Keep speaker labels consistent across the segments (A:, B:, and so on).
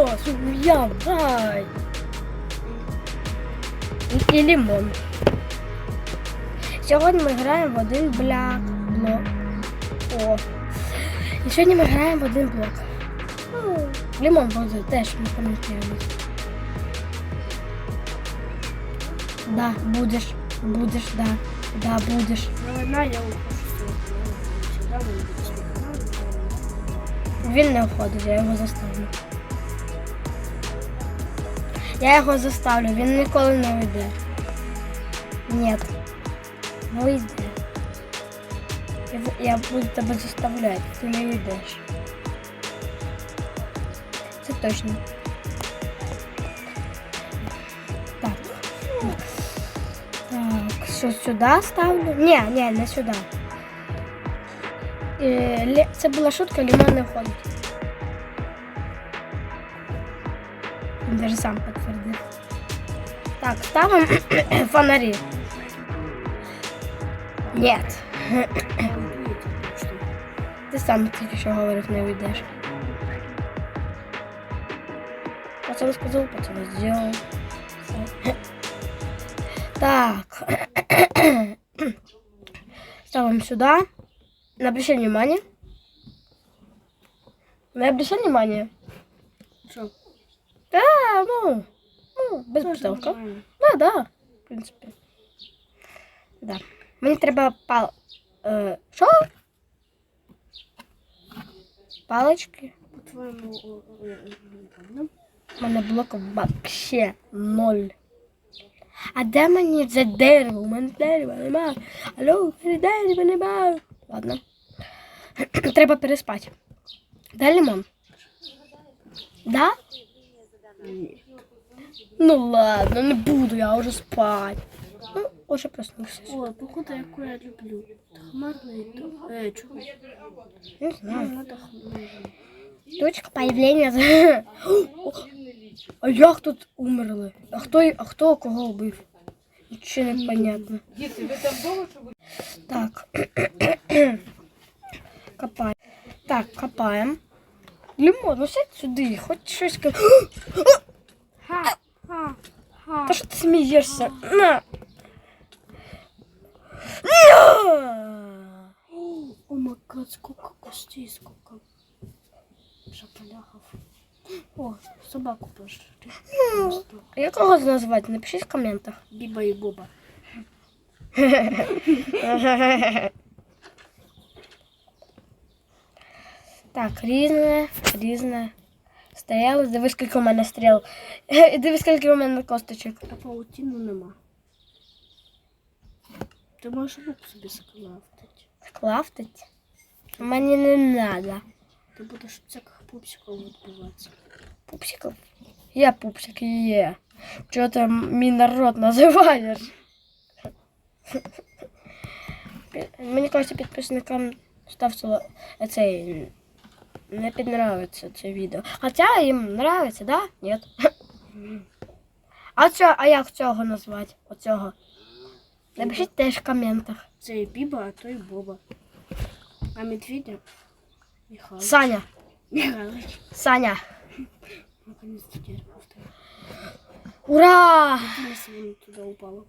A: Ананас, я, дай. І, лимон. Сьогодні ми граємо в один бляк. Блок. О. І сьогодні ми граємо в один блок. Ну, Лимон буде теж ми пам'ятаємо. Да, будеш, будеш, да. Да, будеш.
B: Одна я
A: Він не входить, я його заставлю. Я його заставлю, він ніколи не вийде. Ні. Вийде. Я, я буду тебе заставляти, ти не вийдеш. Це точно. Так. Так, що сюди ставлю? Ні, ні, не сюди. Е, Це була шутка, лимон не входить. Даже сам підтвердив. Так, ставимо фонарі. Ні. Ти сам тільки що говорив, не уйдеш. Пацан сказав, пацан зробив. Так. Ставим сюда. Не обращай внимания. Не обращай внимания.
B: Що?
A: Да, ну, ну, без
B: Тоже
A: бутилка.
B: нормально.
A: Да, да, в принципі. Да. Мені треба пал... Е, що? Палички.
B: По-твоєму, о, о, о, ладно.
A: У мене блоків вообще ноль. А де мені це дерево? У мене дерева немає. Алло, у мене дерева немає. Ладно. Треба переспати. Дай лимон. Да? Ну ладно, не буду я уже спать. Ну, уже проснувся.
B: О, походу, яку я люблю. Хмарний то. Е, чого?
A: Не
B: Ну,
A: знаю.
B: надо хмарний.
A: Точка появления. А як тут умерли? А хто, а хто кого вбив? Нічого не понятно.
C: Діти, ви там довго, що ви
A: Так. Копаємо. Так, копаємо. Лимон, ну сядь сюди, хоч щось. ка-
B: Ха, ха, ха.
A: Та що ти смієшся? На! На!
B: О май гад, сколько костей, сколько шапалягов. О, собаку пошли.
A: Як його назвати? Напишіть в коментах.
B: Биба и Боба.
A: Так, різне, різне. Стояли, дивись, скільки у мене стріл. І дивись, скільки у мене косточок.
B: А паутину нема. Ти можеш лук собі склафтити.
A: Клафтить? Мені не треба.
B: Ти будеш всяких пупсиків відбиватися.
A: Пупсиков? Я пупсик є. Чого ти мій народ називаєш? Мені кажется, підписникам ставте цей не піднравиться це відео. Хоча їм нравиться, да? Ні. А цього, а як цього назвати? Оцього? Напишіть теж в коментах.
B: Це і Біба, а то і Боба. А медведя Михайлович.
A: Саня,
B: Михайлович.
A: Саня.
B: Наконец-то дерево.
A: Ура!
B: Если туди упало.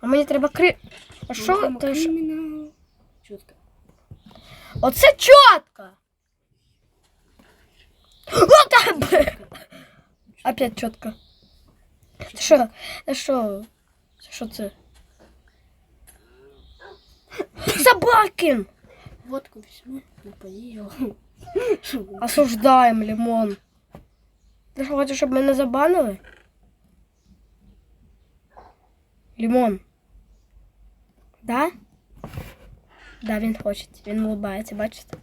A: А мені треба кри. А
B: Ну,
A: що? Ти ж-. Оце чітко! Вот так! Опять чітко. Ти що? Ти що? Це Що це? Собакин!
B: Водку візьми, напої його.
A: Осуждаємо лимон. Ти що хочеш, щоб мене забанили? Лимон. Да? Да, він хоче. Він улыбається, бачите?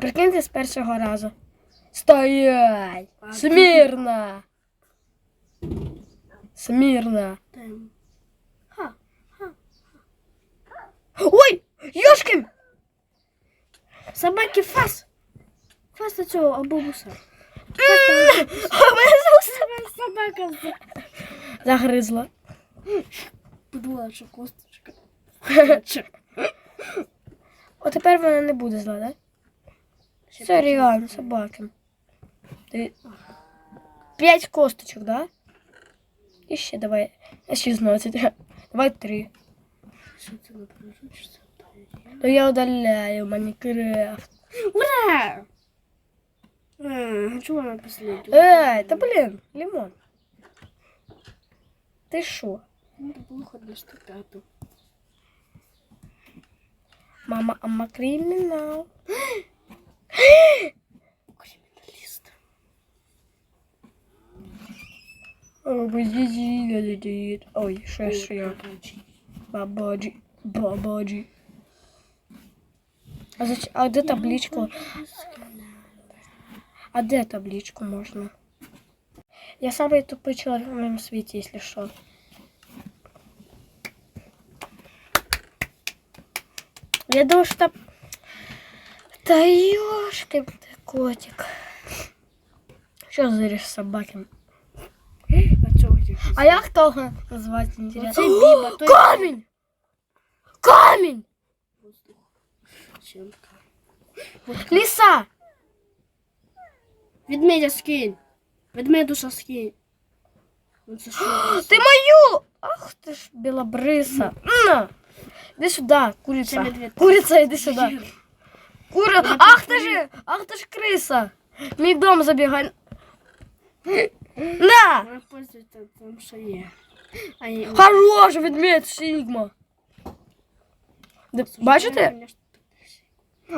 A: Прикиньте з першого разу. Стоять! Смірно! Смірно! Ой! Ёшкин!
B: Собаки фас! Фас до цього абобуса.
A: А мене зовсім
B: Собака
A: загризла.
B: подула, що косточка.
A: О, тепер вона не буде зла, да?
B: Ще
A: Це реально собаки. Ти... П'ять косточок, да? І ще давай. А 16. Давай три.
B: Що це не прожучиться?
A: То я удаляю Майнкрафт.
B: Ура! А, чого вона последня?
A: Эй, да блин, лимон. Ты шо?
B: Надо було хоч на 105.
A: Мама, ама криминал.
B: Криміналіст.
A: Ой, ж я? Бабаджи, бабаджи. А, зач... а де табличку? А де табличку можна? Я самый тупый человек в моем свете, если что. Я думаю, что... Да ёшки, котик. Что за собаки?
B: А
A: як того назвати?
B: Це Біба, той
A: Камінь! Камінь! Ліса!
B: Ведмедя скинь. Ведмедуша скинь. Що?
A: Ти мою! Ах ти ж білобриса. На! Іди сюди,
B: медведь.
A: Курица, іди сюди. Кура... Ах ти ж! Ах ти ж криса! Мій дом забігай. На!
B: Вона пользується тим, що є. А є.
A: Хорош, ведмедь, Сігма. Де- Бачите?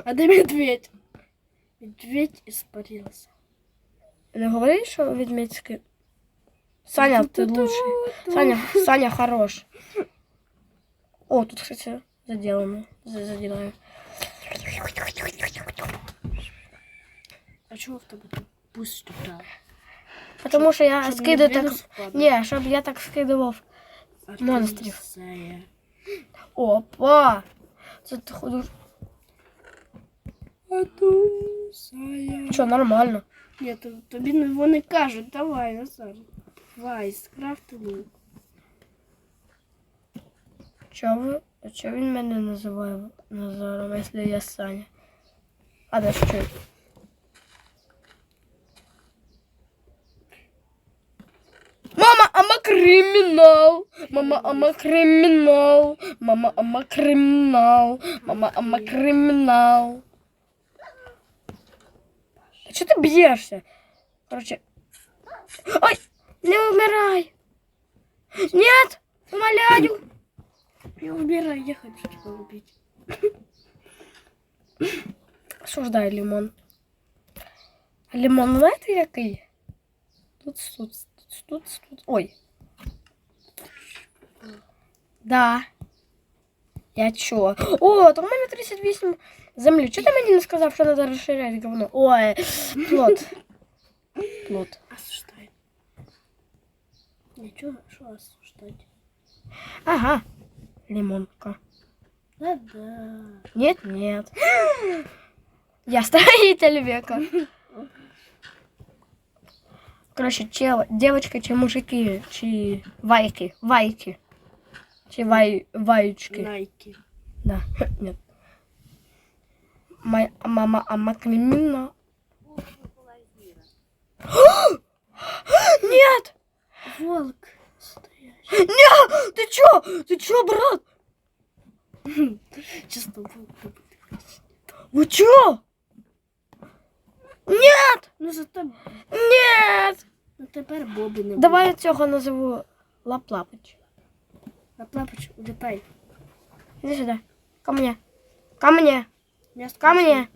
B: А де медведь? Медведь испарился.
A: Не говори, що ведмедський. Саня, ти лучший. Саня, Саня хорош. О, тут, кстати, заделано. За- Заделаем.
B: А чого в тебе туди?
A: Потому що я
B: Щоб
A: скидаю так. Ні, щоб я так скидував. Монстрів. Опа! Це ти ходиш. Що, нормально.
B: Ні, то- тобі не- вони кажуть, давай, Назар. Давай, скрафти лук.
A: Чого? А чого він мене називає Назаром, якщо я Саня? А, да що? Мама, ама кримінал. Мама, ама кримінал. Мама, ама кримінал. Мама, ама кримінал. А чого ти б'єшся? Короче. Ой, не умирай. Нет, умоляю.
B: Я убираю, я хочу тебя убить.
A: Осуждаю лимон. А лимон знаєте який? Тут, тут, тут, тут, тут. Ой. Да. Я чо? О, то в мене 38 землі. Чого ти мені не сказав, що треба розширяти говно? Ой, плод. Плод.
B: Осуждай. Ничего, что осуждать?
A: Ага. Лимонка.
B: Да-да.
A: Нет, нет. Я строитель века. Короче, чел, девочка, чи мужики, чи вайки, вайки. Чи вай, ваючки.
B: Найки.
A: Да, нет. Моя мама, ама кримина. Нет!
B: Волк.
A: Нет! Ты чё? Ты чё, брат?
B: Волк.
A: Вы чё? Нет!
B: Ну зато
A: Нет!
B: ну, тепер Боби не
A: Давай я цього назову Лаплапич.
B: Лаплапич, улетай.
A: Иди сюда. Ко мне. Ко мне.
B: Мясо
A: Ко мне.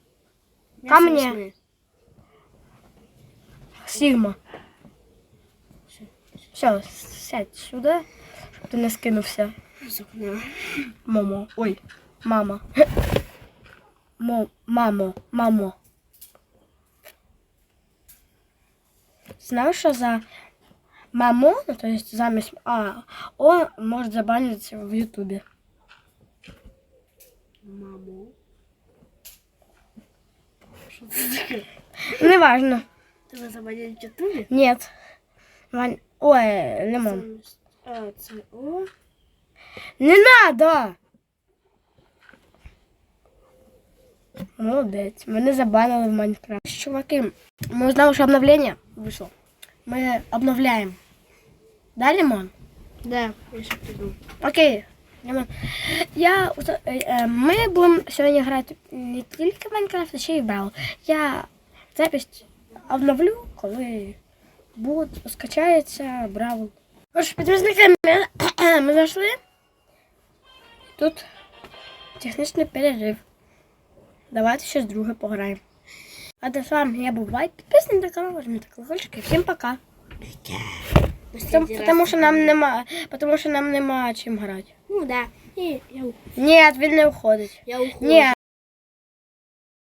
B: мясо
A: Ко мне. Сигма. Все, сядь сюда, щоб ти не скинувся. Мамо. Ой, мама. Мо, мамо, мамо. Знаєш, що за мамо, ну, то есть замість А, О може забанитися в Ютубі.
B: Мамо. Що це таке?
A: Неважно.
B: Тебе забанять в Ютубі?
A: Нет. Вань... Ой, лимон.
B: А, це О.
A: Не надо! Молодець. Мене забанили в Майнкрафт. Чуваки, ми узнали, що обновлення вийшло. Ми обновляємо. Да, Лимон?
B: Да, я ще піду.
A: Окей. Лимон. Я, е, е, ми будемо сьогодні грати не тільки в Майнкрафт, а ще й в Brawl. Я запись обновлю, коли буде, скачається Бравл. Тож, підписники, ми, ми зайшли. Тут технічний перерив. Давайте щось друге пограємо. А до з вами я був Вайт. Підписуйтесь на канал, жміть колокольчик. Всім пока. Тому, тому що нам нема, тому що нам нема чим грати.
B: Ну да. І я,
A: Ні, він не уходить.
B: я уходжу.
A: Ні,